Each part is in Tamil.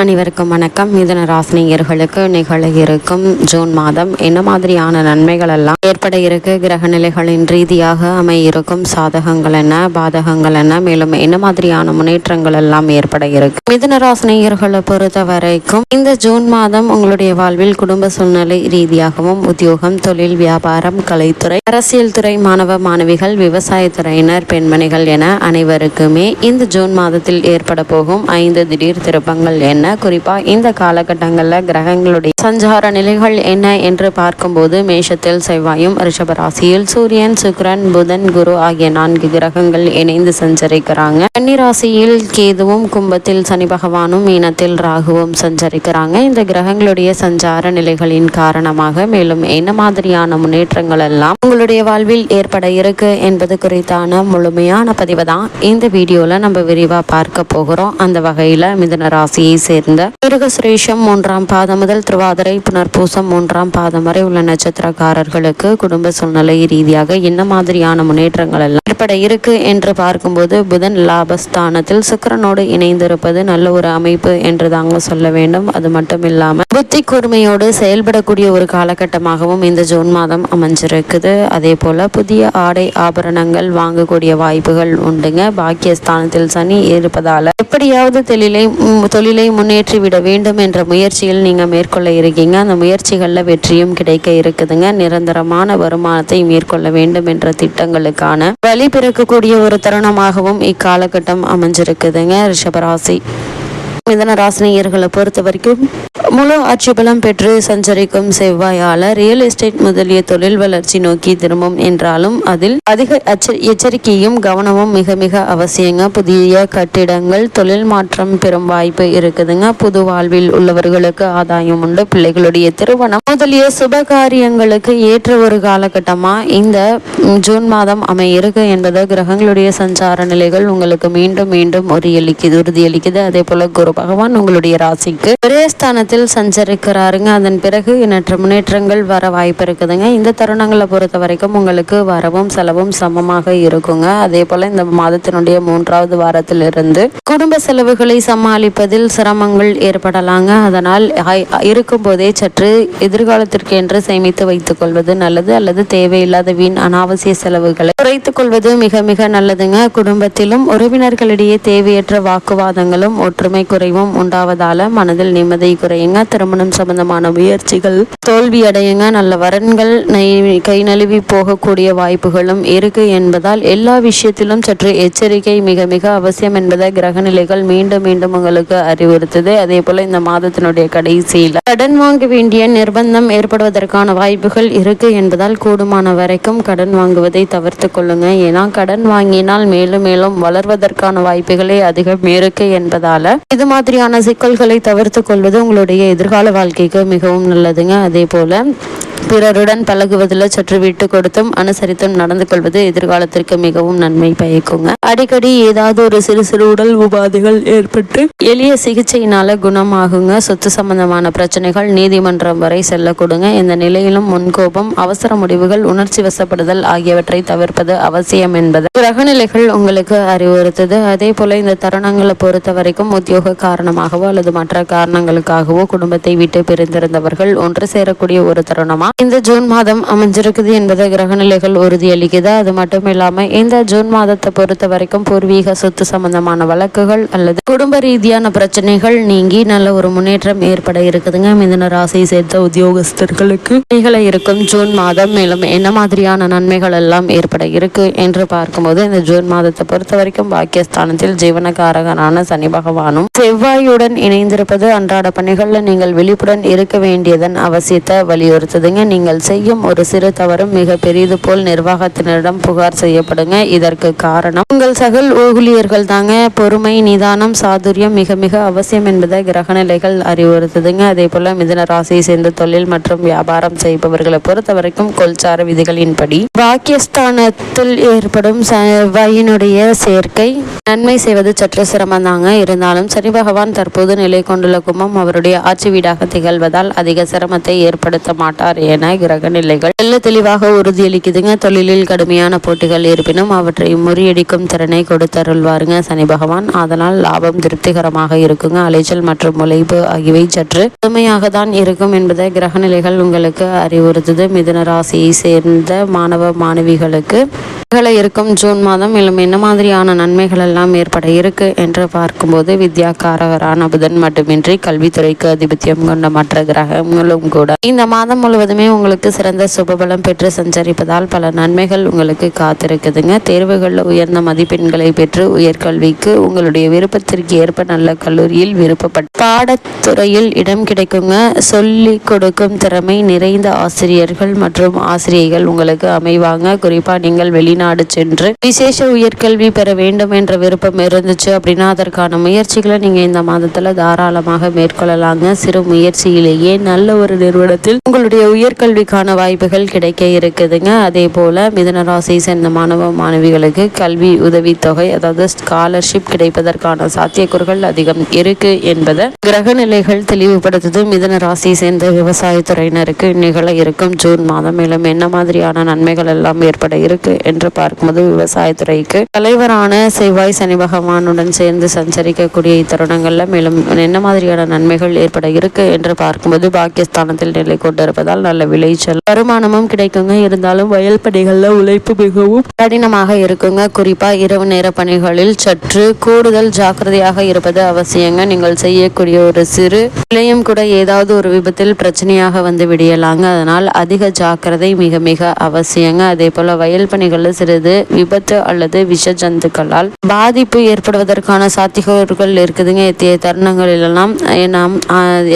அனைவருக்கும் வணக்கம். மிதன ராசினியர்களுக்கு நிகழ இருக்கும் ஜூன் மாதம் என்ன மாதிரியான நன்மைகள் எல்லாம் ஏற்பட இருக்கு? கிரக நிலைகளின் ரீதியாக அமைய இருக்கும் சாதகங்கள் என்ன? பாதகங்கள் என்ன? மேலும் என்ன மாதிரியான முன்னேற்றங்கள் எல்லாம் ஏற்பட இருக்கு? மிதன ராசினியர்களை பொறுத்த வரைக்கும் இந்த ஜூன் மாதம் உங்களுடைய வாழ்வில் குடும்ப சூழ்நிலை ரீதியாகவும் உத்தியோகம் தொழில் வியாபாரம் கலைத்துறை அரசியல் துறை மாணவ மாணவிகள் விவசாயத்துறையினர் பெண்மணிகள் என அனைவருக்குமே இந்த ஜூன் மாதத்தில் ஏற்பட போகும் ஐந்து திடீர் திருப்பங்கள் என்ன? குறிப்பா இந்த காலகட்டங்களில் கிரகங்களுடைய சஞ்சார நிலைகள் என்ன என்று பார்க்கும்போது மேஷத்தில் செவ்வாயும் ரிஷபராசியில் சூரியன் சுக்கிரன் புதன் குரு ஆகிய நான்கு கிரகங்கள் இணைந்து சஞ்சரிக்கிறாங்க. கன்னி ராசியில் கேதுவும் கும்பத்தில் சனி பகவானும் மீனத்தில் ராகுவும் சஞ்சரிக்கிறாங்க. இந்த கிரகங்களுடைய சஞ்சார நிலைகளின் காரணமாக மேலும் என்ன மாதிரியான முன்னேற்றங்கள் எல்லாம் உங்களுடைய வாழ்வில் ஏற்பட இருக்கு என்பது குறித்தான முழுமையான பதிவு தான். இந்த வீடியோவில் நம்ம விரிவா பார்க்க போகிறோம். அந்த வகையில் மிதுன ராசியை சேர்ந்த மிருகசுரேஷம் மூன்றாம் பாதம் முதல் திருவாதிரை புனர்பூசம் மூன்றாம் பாதம் வரை உள்ள நட்சத்திரக்காரர்களுக்கு குடும்ப சூழ்நிலை ரீதியாக என்ன மாதிரியான முன்னேற்றங்கள் எல்லாம் ஏற்பட இருக்கு என்று பார்க்கும்போது புதன் லாபஸ்தானத்தில் சுக்கரனோடு இணைந்திருப்பது நல்ல ஒரு அமைப்பு என்று தாங்க சொல்ல வேண்டும். அது மட்டும் இல்லாம புத்தி கூர்மையோடு செயல்படக்கூடிய ஒரு காலகட்டமாகவும் இந்த ஜூன் மாதம் அமைஞ்சிருக்குது. அதே போல புதிய ஆடை ஆபரணங்கள் வாங்கக்கூடிய வாய்ப்புகள் உண்டுங்க. பாக்கியஸ்தானத்தில் சனி இருப்பதால எப்படியாவது தொழிலை தொழிலை முன் விட வேண்டும் என்ற முயற்சியில் நீங்க மேற்கொள்ள இருக்கீங்க. அந்த முயற்சிகள்ல வெற்றியும் கிடைக்க இருக்குதுங்க. நிரந்தரமான வருமானத்தை மேற்கொள்ள வேண்டும் என்ற திட்டங்களுக்கான வழி பிறக்கக்கூடிய ஒரு தருணமாகவும் இக்காலகட்டம் அமைஞ்சிருக்குதுங்க. ரிஷபராசி. மிதன ராசினியர்களை பொறுத்த வரைக்கும் முழு ஆட்சி பலம் பெற்று சஞ்சரிக்கும் செவ்வாயால ரியல் எஸ்டேட் முதலிய தொழில் வளர்ச்சி நோக்கி திரும்பும் என்றாலும் அதில் அதிக எச்சரிக்கையும் கவனமும் மிக மிக அவசியங்க. புதிய கட்டிடங்கள் தொழில் மாற்றம் பெறும் வாய்ப்பு இருக்குதுங்க. புது வாழ்வில் உள்ளவர்களுக்கு ஆதாயம் உண்டு. பிள்ளைகளுடைய திருமணம் முதலிய சுப காரியங்களுக்கு ஏற்ற ஒரு காலகட்டமா இந்த ஜூன் மாதம் அமையிருக்கு என்பது கிரகங்களுடைய சஞ்சார நிலைகள் உங்களுக்கு மீண்டும் மீண்டும் உறுதியளிக்குது உறுதியளிக்குது. அதே போல குரு பகவான் உங்களுடைய ராசிக்கு ஒரே ஸ்தானத்தில் சஞ்சரிக்கிறாருங்க. அதன் பிறகு எண்ணற்ற முன்னேற்றங்கள் வர வாய்ப்பு இருக்குதுங்க. இந்த தருணங்களை பொறுத்த வரைக்கும் உங்களுக்கு வரவும் செலவும் சமமாக இருக்குங்க. அதே போல இந்த மாதத்தினுடைய மூன்றாவது வாரத்திலிருந்து குடும்ப செலவுகளை சமாளிப்பதில் சிரமங்கள் ஏற்படலாங்க. அதனால் இருக்கும் போதே சற்று எதிர்காலத்திற்கு என்று சேமித்து வைத்துக் கொள்வது நல்லது அல்லது தேவையில்லாத வீண் அனாவசிய செலவுகளை குறைத்துக் கொள்வது மிக மிக நல்லதுங்க. குடும்பத்திலும் உறவினர்களிடையே தேவையற்ற வாக்குவாதங்களும் ஒற்றுமை குறைவும் உண்டாவதால மனதில் நிம்மதி குறையுங்க. திருமணம் சம்பந்தமான முயற்சிகள் தோல்வி அடையுங்க நல்ல வரன்கள் கை நழுவி போகக்கூடிய வாய்ப்புகளும் இருக்கு என்பதால் எல்லா விஷயத்திலும் சற்று எச்சரிக்கை மிக மிக அவசியம் என்பதை கிரகநிலைகள் மீண்டும் மீண்டும் உங்களுக்கு அறிவுறுத்துது. அதே போல இந்த மாதத்தினுடைய கடைசியில கடன் வாங்க வேண்டிய நிர்பந்தம் ஏற்படுவதற்கான வாய்ப்புகள் இருக்கு என்பதால் கூடுமான வரைக்கும் கடன் வாங்குவதை தவிர்த்து கொள்ளுங்க. ஏன்னா கடன் வாங்கினால் மேலும் மேலும் வளர்வதற்கான வாய்ப்புகளே அதிகம் இருக்கு என்பதால இது மாதிரியான சிக்கல்களை தவிர்த்து கொள்வது உங்களுடைய எதிர்கால வாழ்க்கைக்கு மிகவும் நல்லதுங்க. அதே போல் பிறருடன் பழகுவதில் சற்று விட்டு கொடுத்தும் அனுசரித்தும் நடந்து கொள்வது எதிர்காலத்திற்கு மிகவும் நன்மை பயக்குங்க. அடிக்கடி ஏதாவது ஒரு சிறு சிறு உடல் உபாதைகள் ஏற்பட்டு எளிய சிகிச்சையினால குணமாகுங்க. சொத்து சம்பந்தமான பிரச்சனைகள் நீதிமன்றம் வரை செல்லக்கூடுங்க இந்த நிலையிலும் முன்கோபம் அவசர முடிவுகள் உணர்ச்சி வசப்படுதல் ஆகியவற்றை தவிர்ப்பது அவசியம் என்பது. கிரகநிலைகள் உங்களுக்கு அறிவுறுத்தது. அதே போல இந்த தருணங்களை பொறுத்த வரைக்கும் உத்தியோக காரணமாகவோ அல்லது மற்ற காரணங்களுக்காகவோ குடும்பத்தை விட்டு பிரிந்திருந்தவர்கள் ஒன்று சேரக்கூடிய ஒரு தருணமா? இந்த ஜூன் மாதம் அமைஞ்சிருக்குது என்பதை கிரகநிலைகள் உறுதியளிக்குது. அது மட்டும் இல்லாம இந்த ஜூன் மாதத்தை பொறுத்த வரைக்கும் பூர்வீக சொத்து சம்பந்தமான வழக்குகள் அல்லது குடும்ப ரீதியான பிரச்சனைகள் நீங்கி நல்ல ஒரு முன்னேற்றம் ஏற்பட இருக்குதுங்க. மிதன ராசியை சேர்ந்த உத்தியோகஸ்தர்களுக்கு நிகழ இருக்கும் ஜூன் மாதம். மேலும் என்ன மாதிரியான நன்மைகள் எல்லாம் ஏற்பட இருக்கு என்று பார்க்கும்போது இந்த ஜூன் மாதத்தை பொறுத்த வரைக்கும் பாக்கியஸ்தானத்தில் ஜீவனகாரகனான சனி பகவானும் செவ்வாயுடன் இணைந்திருப்பது அன்றாட பணிகளில் நீங்கள் விழிப்புடன் இருக்க வேண்டியதன் அவசியத்தை வலியுறுத்துதுங்க. நீங்கள் செய்யும் ஒரு சிறு தவறும் மிக பெரியது போல் நிர்வாகத்தினரிடம் புகார் செய்யப்படுங்க. இதற்கு காரணம் உங்கள் சகல் ஊழியர்கள் தாங்க. பொறுமை நிதானம் சாதுரியம் மிக மிக அவசியம் என்பதை கிரகநிலைகள் அறிவுறுத்துதுங்க. அதே போல மிதன ராசியை சேர்ந்த தொழில் மற்றும் வியாபாரம் செய்பவர்களை பொறுத்த வரைக்கும் கொள்சார விதிகளின்படி பாக்கியஸ்தானத்தில் ஏற்படும் செவ்வாயினுடைய சேர்க்கை நன்மை செய்வது சற்று சிரமம்தாங்க இருந்தாலும் சனி பகவான் தற்போது நிலை கொண்டுள்ள கும்பம் அவருடைய ஆட்சி வீடாக திகழ்வதால் அதிக சிரமத்தை ஏற்படுத்த மாட்டார். என கிரக நிலைகள் நல்ல தெளிவாக உறுதியளிக்குதுங்க. தொழிலில் கடுமையான போட்டிகள் இருப்பினும் அவற்றை முறியடிக்கும் திறனை கொடுத்தருள்வாருங்க. சனி பகவான் அதனால் லாபம் திருப்திகரமாக இருக்குங்க. அலைச்சல் மற்றும் முளைப்பு ஆகியவை சற்று கடுமையாக தான் இருக்கும் என்பதை கிரக நிலைகள் உங்களுக்கு அறிவுறுத்துது. மிதுன ராசியை சேர்ந்த மாணவ மாணவிகளுக்கு இருக்கும் ஜூன் மாதம் மேலும் என்ன மாதிரியான நன்மைகள் எல்லாம் ஏற்பட இருக்கு என்று பார்க்கும்போது வித்யாக்காரகரான புதன் மட்டுமின்றி கல்வித்துறைக்கு அதிபத்தியம் கொண்ட மற்ற கிரகங்களும் கூட. இந்த மாதம் முழுவதும் உங்களுக்கு சிறந்த சுபபலம் பெற்று சஞ்சரிப்பதால் பல நன்மைகள் உங்களுக்கு காத்திருக்குதுங்க. தேர்வுகளில் உயர்ந்த மதிப்பெண்களை பெற்று உயர்கல்விக்கு உங்களுடைய விருப்பத்திற்கு ஏற்ப நல்ல கல்லூரியில் விருப்பப்பட்ட பாடத்துறையில் இடம் கிடைக்குங்க. சொல்லி கொடுக்கும் திறமை நிறைந்த ஆசிரியர்கள் மற்றும் ஆசிரியர்கள் உங்களுக்கு அமைவாங்க. குறிப்பாக நீங்கள் வெளிநாடு சென்று விசேஷ உயர்கல்வி பெற வேண்டும் என்ற விருப்பம் இருந்துச்சு அப்படின்னா அதற்கான முயற்சிகளை நீங்கள் இந்த மாதத்தில் தாராளமாக மேற்கொள்ளலாங்க. சிறு முயற்சியிலேயே நல்ல ஒரு நிறுவனத்தில் உங்களுடைய உயர்கல்விக்கான வாய்ப்புகள் கிடைக்க இருக்குதுங்க. அதே போல் மிதனராசி சேர்ந்த மாணவ மாணவிகளுக்கு கல்வி உதவித்தொகை அதாவது ஸ்காலர்ஷிப் கிடைப்பதற்கான சாத்தியக்கூறுகள் அதிகம் இருக்கு என்பதை கிரக நிலைகள் தெளிவுபடுத்துது. மிதன ராசியை சேர்ந்த விவசாயத்துறையினருக்கு நிகழ இருக்கும் ஜூன் மாதம் மேலும் என்ன மாதிரியான நன்மைகள் எல்லாம் ஏற்பட இருக்கு என்று பார்க்கும்போது விவசாயத்துறைக்கு தலைவரான செவ்வாய் சனி பகவானுடன் சேர்ந்து சஞ்சரிக்கக்கூடிய இத்தருணங்களில் மேலும் என்ன மாதிரியான நன்மைகள் ஏற்பட இருக்கு என்று பார்க்கும்போது பாகிஸ்தானத்தில் நிலை கொண்டிருப்பதால் நல்ல விளைச்சல். வருமானமும் கிடைக்குங்க. இருந்தாலும் வயல் பணிகள்ல உழைப்பு மிகவும் கடினமாக இருக்குங்க. குறிப்பா இரவு நேர பணிகளில் சற்று கூடுதல் ஜாக்கிரதையாக இருப்பது அவசியங்க. நீங்கள் செய்யக்கூடிய ஒரு சிறு விலையும் கூட ஏதாவது ஒரு விபத்தில் பிரச்சனையாக வந்து விடியலாங்க. அதனால் அதிக ஜாக்கிரதை மிக மிக அவசியங்க. அதே போல வயல் பணிகளில் சிறிது விபத்து அல்லது விஷ ஜந்துக்களால் பாதிப்பு ஏற்படுவதற்கான சாத்திகர்கள் இருக்குதுங்க. இத்தகைய தருணங்களிலெல்லாம் நாம்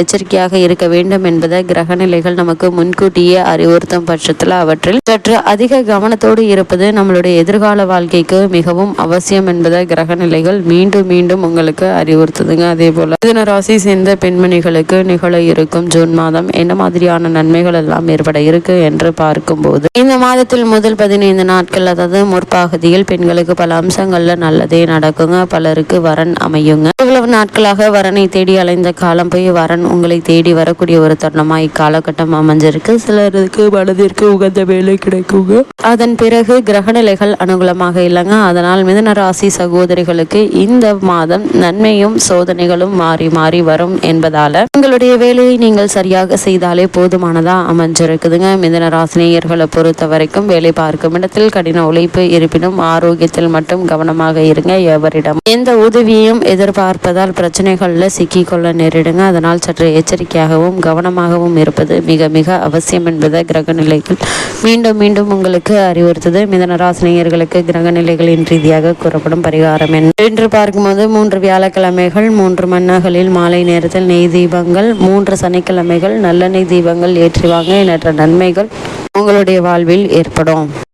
எச்சரிக்கையாக இருக்க வேண்டும் என்பதை கிரக நிலைகள் நமக்கு முன்கூட்டியே அறிவுறுத்தும் பட்சத்தில் அவற்றில் சற்று அதிக கவனத்தோடு இருப்பது நம்மளுடைய எதிர்கால வாழ்க்கைக்கு மிகவும் அவசியம் என்பதை கிரக நிலைகள் மீண்டும் மீண்டும் உங்களுக்கு அறிவுறுத்துதுங்க. அதே போல மிதன ராசி சேர்ந்த பெண்மணிகளுக்கு நிகழ இருக்கும் ஜூன் மாதம் என்ன மாதிரியான நன்மைகள் எல்லாம் ஏற்பட இருக்கு என்று பார்க்கும்போது இந்த மாதத்தில் முதல் பதினைந்து நாட்கள் அதாவது முற்பகுதியில் பெண்களுக்கு பல அம்சங்கள்ல நல்லதே நடக்குங்க. பலருக்கு வரன் அமையுங்க. இவ்வளவு நாட்களாக வரனை தேடி அலைந்த காலம் போய் வரன் உங்களை தேடி வரக்கூடிய ஒரு தருணமா இக்காலகட்டம் அமைஞ்சிருக்கு சிலருக்கு மனதிற்கு உகந்த வேலை கிடைக்குங்க. அதன் பிறகு கிரகநிலைகள் அனுகூலமாக இல்லைங்க. அதனால் மிதன ராசி சகோதரிகளுக்கு இந்த மாதம் நன்மையும் சோதனைகளும் மாறி மாறி வரும் என்பதால உங்களுடைய வேலையை நீங்கள் சரியாக செய்தாலே போதுமானதா அமைஞ்சிருக்குதுங்க. மிதன ராசினியர்களை பொறுத்த வரைக்கும் வேலை பார்க்கும் இடத்தில் கடின உழைப்பு இருப்பினும் ஆரோக்கியத்தில் மட்டும் கவனமாக இருங்க. எவரிடம் எந்த உதவியையும் எதிர்பார்ப்பதால் பிரச்சனைகள்ல சிக்கிக்கொள்ள நேரிடுங்க. அதனால் சற்று எச்சரிக்கையாகவும் கவனமாகவும் இருப்பது மிக மிக அவசியம் என்பதை கிரக நிலைகள் மீண்டும் மீண்டும் உங்களுக்கு அறிவுறுத்தது. மிதனராசினியர்களுக்கு கிரக நிலைகளின் ரீதியாக கூறப்படும் பரிகாரம் என்று பார்க்கும்போது மூன்று வியாழக்கிழமைகள் மூன்று மன்னகளில் மாலை நேரத்தில் நெய் தீபங்கள் மூன்று சனிக்கிழமைகள் நல்லெண்ணெய் தீபங்கள் ஏற்றுவாங்க. எண்ணற்ற நன்மைகள் உங்களுடைய வாழ்வில் ஏற்படும்.